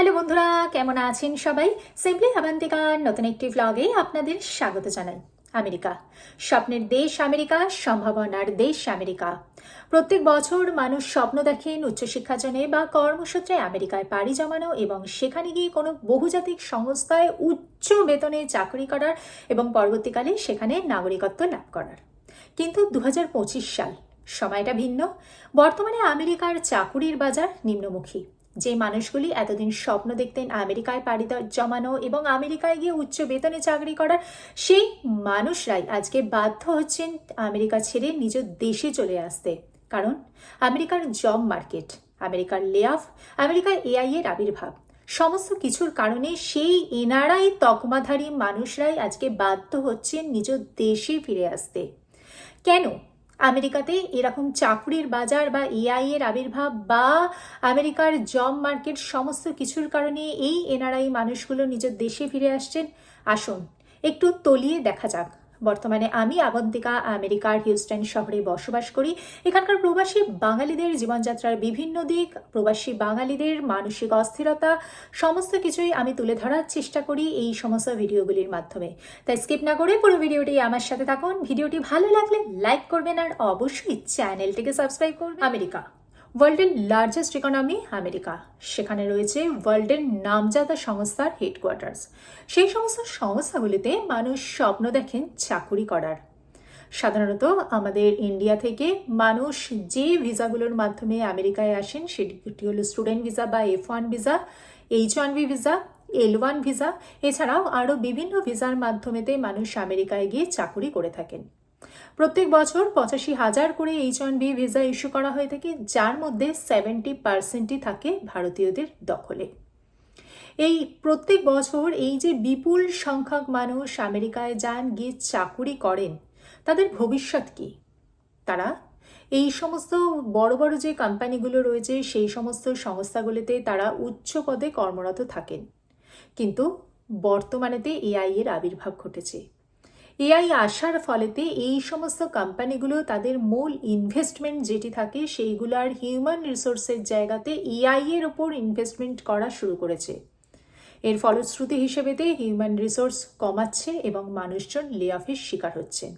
Hello বন্ধুরা, কেমন আছেন সবাই? সিম্পলি হাবান্তিকার নতুন একটি ভ্লগে আপনাদের স্বাগত জানাই। আমেরিকা। স্বপ্নের দেশ আমেরিকা, সম্ভাবনার দেশ আমেরিকা। প্রত্যেক বছর মানুষ স্বপ্ন দেখেন উচ্চশিক্ষার জন্য বা কর্মসূত্রে আমেরিকায় পাড়ি জমানো এবং সেখানে গিয়ে কোনো বহুজাতিক সংস্থায় উচ্চ বেতনে চাকরি করার এবং পরবর্তীকালে সেখানে নাগরিকত্ব লাভ করার। কিন্তু দু হাজার পঁচিশ সাল, সময়টা ভিন্ন। বর্তমানে আমেরিকার চাকুরির বাজার নিম্নমুখী। যে মানুষগুলি এতদিন স্বপ্ন দেখতেন আমেরিকায় পাড়ি জমানো এবং আমেরিকায় গিয়ে উচ্চ বেতনে চাকরি করার, সেই মানুষরাই আজকে বাধ্য হচ্ছেন আমেরিকা ছেড়ে নিজ দেশে চলে আসতে। কারণ আমেরিকার জব মার্কেট, আমেরিকার লে অফ আমেরিকার এআই এর আবির্ভাব, সমস্ত কিছুর কারণে সেই এনারাই তকমাধারী মানুষরাই আজকে বাধ্য হচ্ছেন নিজ দেশে ফিরে আসতে। কেন? আমেরিকাতে এরকম চাকরির বাজার বা এআই এর আবির্ভাব বা আমেরিকার জব মার্কেট সমস্ত কিছুর কারণে এই এনআরআই মানুষগুলো নিজের দেশে ফিরে আসছেন, আসুন, একটু তলিয়ে দেখা যাক। বর্তমানে আমি আগন্তিকা আমেরিকার হিউস্টন শহরে বসবাস করি। এখানকার প্রবাসী বাঙালিদের জীবনযাত্রার বিভিন্ন দিক, প্রবাসী বাঙালিদের মানসিক অস্থিরতা, সমস্ত কিছুই আমি তুলে ধরার চেষ্টা করি এই সমস্ত ভিডিওগুলির মাধ্যমে। তাই স্কিপ না করে পুরো ভিডিওটি আমার সাথে থাকুন। ভিডিওটি ভালো লাগলে লাইক করবেন আর অবশ্যই চ্যানেলটিকে সাবস্ক্রাইব করবেন। আমেরিকা। ওয়ার্ল্ডের লার্জেস্ট ইকোনমি আমেরিকা। সেখানে রয়েছে ওয়ার্ল্ডের নামজাদা সংস্থার হেডকোয়ার্টার্স সেই সমস্ত সংস্থাগুলিতে মানুষ স্বপ্ন দেখেন চাকুরি করার। সাধারণত আমাদের ইন্ডিয়া থেকে মানুষ যে ভিসাগুলোর মাধ্যমে আমেরিকায় আসেন, সেটি হলো স্টুডেন্ট ভিসা বা F one visa H one B visa L one visa এছাড়াও আরও বিভিন্ন ভিসার মাধ্যমেতে মানুষ আমেরিকায় গিয়ে চাকুরি করে থাকেন। প্রত্যেক বছর পঁচাশি হাজার করে H one B visa issue করা হয়ে থাকে, যার মধ্যে সেভেন্টি পার্সেন্টই থাকে ভারতীয়দের দখলে। এই প্রত্যেক বছর এই যে বিপুল সংখ্যক মানুষ আমেরিকায় যান, গিয়ে চাকুরি করেন, তাদের ভবিষ্যৎ কি? তারা এই সমস্ত বড় বড় যে কোম্পানিগুলো রয়েছে, সেই সমস্ত সংস্থাগুলিতে তারা উচ্চ পদে কর্মরত থাকেন। কিন্তু বর্তমানেতে এআই এর আবির্ভাব ঘটেছে। এআই আসার ফলেতে এই সমস্ত কোম্পানিগুলো তাদের মূল ইনভেস্টমেন্ট যেটি থাকে সেইগুলো আর হিউম্যান রিসোর্সের জায়গাতে এআই এর ওপর ইনভেস্টমেন্ট করা শুরু করেছে। এর ফলশ্রুতি হিসেবেতে হিউম্যান রিসোর্স কমাচ্ছে এবং মানুষজন লে অফের শিকার হচ্ছেন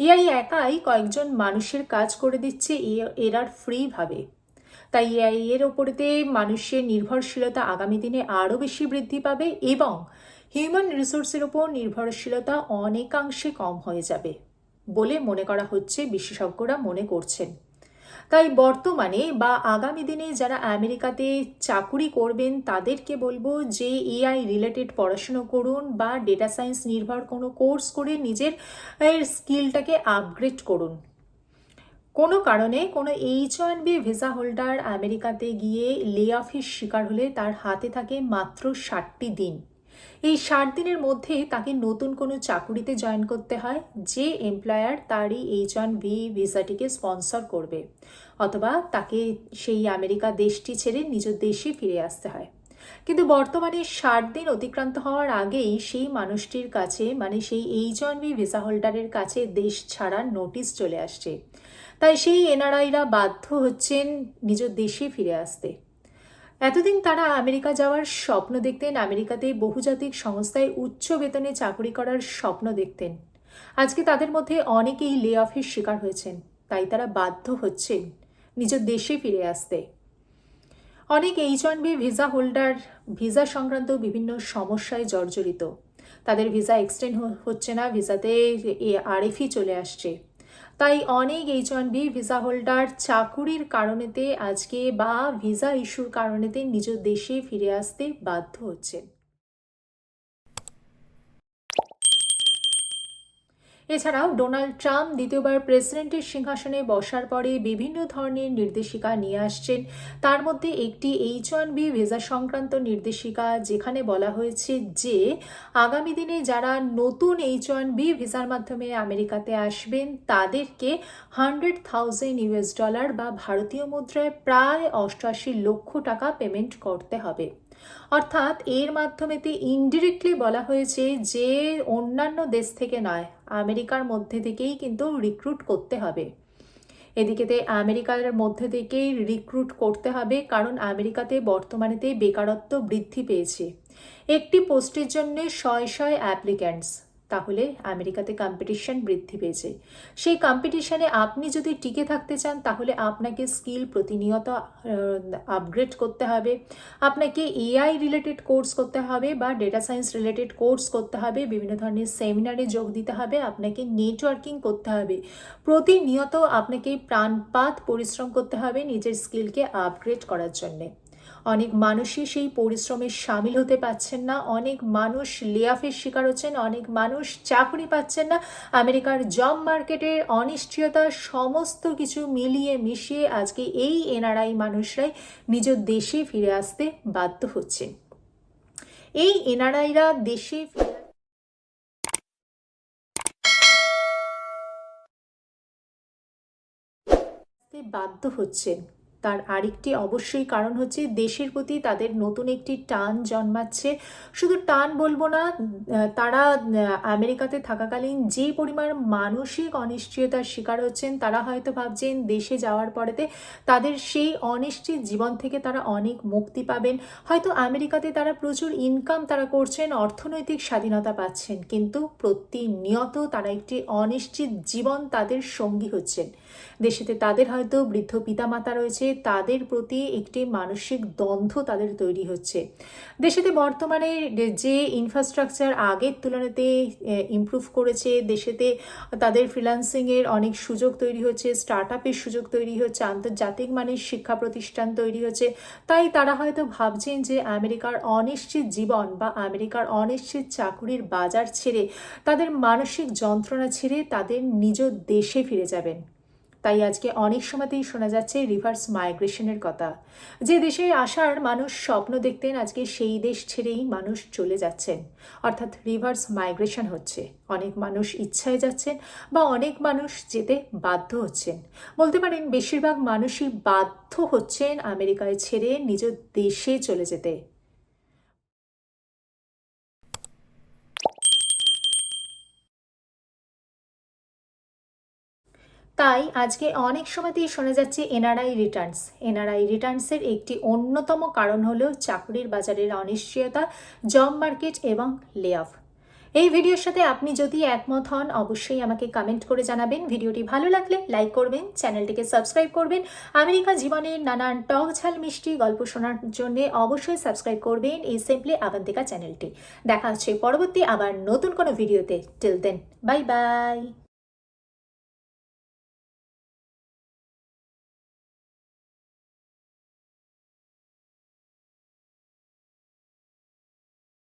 এআই একাই কয়েকজন মানুষের কাজ করে দিচ্ছে এরার ফ্রিভাবে তাই এআই এর ওপরেতে মানুষের নির্ভরশীলতা আগামী দিনে আরও বেশি বৃদ্ধি পাবে এবং হিউম্যান রিসোর্সের ওপর নির্ভরশীলতা অনেকাংশে কম হয়ে যাবে বলে মনে করা হচ্ছে বিশেষজ্ঞরা মনে করছেন। তাই বর্তমানে বা আগামী দিনে যারা আমেরিকাতে চাকুরি করবেন তাদেরকে বলব যে এআই রিলেটেড পড়াশুনো করুন বা ডেটা সায়েন্স নির্ভর কোনো কোর্স করে নিজের স্কিলটাকে আপগ্রেড করুন। কোনো কারণে কোনো H one B visa holder আমেরিকাতে গিয়ে লে অফের শিকার হলে তার হাতে থাকে মাত্র ষাটটি দিন। এই ষাট দিনের মধ্যে তাকে নতুন কোনো চাকুরিতে জয়েন করতে হয়, যে এমপ্লয়ার তার এই এইচ ওয়ান বি ভিসাটিকে স্পন্সর করবে, অথবা তাকে সেই আমেরিকা দেশটি ছেড়ে নিজ দেশে ফিরে আসতে হয়। কিন্তু বর্তমানে ষাট দিন অতিক্রান্ত হওয়ার আগেই সেই মানুষটির কাছে মানে সেই এইচ বি ভিসা হোল্ডারের কাছে দেশ ছাড়ার নোটিশ চলে আসছে। তাই সেই এনআরআইরা বাধ্য হচ্ছেন নিজ দেশে ফিরে আসতে। এতদিন তারা আমেরিকা যাওয়ার স্বপ্ন দেখতেন, আমেরিকাতে বহুজাতিক সংস্থায় উচ্চ বেতনে চাকরি করার স্বপ্ন দেখতেন। আজকে তাদের মধ্যে অনেকেই লে অফের শিকার হয়েছেন, তাই তারা বাধ্য হচ্ছেন নিজ দেশে ফিরে আসতে। অনেক H one B visa holder visa সংক্রান্ত বিভিন্ন সমস্যায় জর্জরিত। তাদের ভিসা এক্সটেন্ড হচ্ছে না ভিসাতে এ আরএফই চলে আসছে। তাই অনেক H one B visa holder চাকুরির কারণেতে আজকে বা ভিসা ইস্যুর কারণেতে নিজ দেশে ফিরে আসতে বাধ্য হচ্ছেন এছাড়াও ডোনাল্ড ট্রাম্প দ্বিতীয়বার প্রেসিডেন্টের সিংহাসনে বসার পরে বিভিন্ন ধরনের নির্দেশিকা নিয়ে আসছেন। তার মধ্যে একটি এইচ ওয়ান বি ভিসা সংক্রান্ত নির্দেশিকা, যেখানে বলা হয়েছে যে, আগামী দিনে যারা নতুন এইচ ওয়ান বি ভিসার মাধ্যমে আমেরিকাতে আসবেন, তাদেরকে হান্ড্রেড থাউজেন্ড ইউএস ডলার বা ভারতীয় মুদ্রায় প্রায় অষ্টআশি লক্ষ টাকা পেমেন্ট করতে হবে। অর্থাৎ এর মাধ্যমেতে ইনডিরেক্টলি বলা হয়েছে যে অন্যান্য দেশ থেকে নয়, আমেরিকার মধ্যে থেকেই কিন্তু রিক্রুট করতে হবে। এদিকেতে আমেরিকার মধ্যে থেকেই রিক্রুট করতে হবে, কারণ আমেরিকাতে বর্তমানেতে বেকারত্ব বৃদ্ধি পেয়েছে। একটি পোস্টের জন্য শয় শয় অ্যাপ্লিক্যান্টস তাহলে আমেরিকাতে কম্পিটিশন বৃদ্ধি পেয়েছে। সেই কম্পিটিশনে আপনি যদি টিকে থাকতে চান, তাহলে আপনাকে স্কিল প্রতিনিয়ত আপগ্রেড করতে হবে। আপনাকে এআই রিলেটেড কোর্স করতে হবে বা ডেটা সায়েন্স রিলেটেড কোর্স করতে হবে। বিভিন্ন ধরনের সেমিনারে যোগ দিতে হবে। আপনাকে নেটওয়ার্কিং করতে হবে। প্রতিনিয়ত আপনাকে প্রাণপাত পরিশ্রম করতে হবে নিজের স্কিলকে আপগ্রেড করার জন্যে। অনেক মানুষই সেই পরিশ্রমে সামিল হতে পারছেন না, অনেক মানুষ লেয়াফের শিকার হচ্ছেন, অনেক মানুষ চাকরি পাচ্ছেন না। আমেরিকার জব মার্কেটের অনিশ্চয়তা সমস্ত কিছু মিলিয়ে মিশিয়ে আজকে এই এনআরআই মানুষরাই নিজ দেশে ফিরে আসতে বাধ্য হচ্ছেন। এই এনআরআইরা দেশে বাধ্য হচ্ছেন। তার আরেকটি অবশ্যই কারণ হচ্ছে দেশের প্রতি তাদের নতুন একটি টান জন্মাচ্ছে। শুধু টান বলব না তারা আমেরিকাতে থাকাকালীন যে পরিমাণ মানসিক অনিশ্চয়তার শিকার হচ্ছেন, তারা হয়তো ভাবছেন দেশে যাওয়ার পরেতে তাদের সেই অনিশ্চিত জীবন থেকে তারা অনেক মুক্তি পাবেন। হয়তো আমেরিকাতে তারা প্রচুর ইনকাম তারা করছেন, অর্থনৈতিক স্বাধীনতা পাচ্ছেন, কিন্তু প্রতিনিয়ত তারা একটি অনিশ্চিত জীবন তাদের সঙ্গী হচ্ছেন। দেশেতে তাদের হয়তো বৃদ্ধ পিতামাতা রয়েছে তাদের প্রতি একটি মানসিক দ্বন্দ্ব তাদের তৈরি হচ্ছে। দেশেতে বর্তমানে যে ইনফ্রাস্ট্রাকচার আগের তুলনাতে ইমপ্রুভ করেছে, দেশেতে তাদের ফ্রিল্যান্সিংয়ের অনেক সুযোগ তৈরি হচ্ছে স্টার্ট আপের সুযোগ তৈরি হচ্ছে, আন্তর্জাতিক মানের শিক্ষা প্রতিষ্ঠান তৈরি হচ্ছে। তাই তারা হয়তো ভাবছেন যে আমেরিকার অনিশ্চিত জীবন বা আমেরিকার অনিশ্চিত চাকুরির বাজার ছেড়ে তাদের মানসিক যন্ত্রণা ছেড়ে তাদের নিজ দেশে ফিরে যাবেন। তাই আজকে অনেক সময়তেই শোনা যাচ্ছে রিভার্স মাইগ্রেশনের কথা। যে দেশে আসার মানুষ স্বপ্ন দেখতেন আজকে সেই দেশ ছেড়েই মানুষ চলে যাচ্ছেন। অর্থাৎ রিভার্স মাইগ্রেশন হচ্ছে। অনেক মানুষ ইচ্ছায় যাচ্ছেন বা অনেক মানুষ যেতে বাধ্য হচ্ছেন। বলতে পারেন বেশিরভাগ মানুষই বাধ্য হচ্ছেন আমেরিকায় ছেড়ে নিজ দেশে চলে যেতে। তাই আজকে অনেক সময়তেই শোনা যাচ্ছে এনআরআই রিটার্নস এনআরআই রিটার্নসের একটি অন্যতম কারণ হলো চাকরির বাজারের অনিশ্চয়তা জব মার্কেট এবং লে অফ এই ভিডিওর সাথে আপনি যদি একমত হন, অবশ্যই আমাকে কমেন্ট করে জানাবেন। ভিডিওটি ভালো লাগলে লাইক করবেন, চ্যানেলটিকে সাবস্ক্রাইব করবেন। আমেরিকা জীবনের নানান টক ঝাল মিষ্টি গল্প শোনার জন্য অবশ্যই সাবস্ক্রাইব করবেন এই সিম্পলি আবান্তিকা চ্যানেলটি। দেখা হচ্ছে পরবর্তী আবার নতুন কোনো ভিডিওতে। Till then bye bye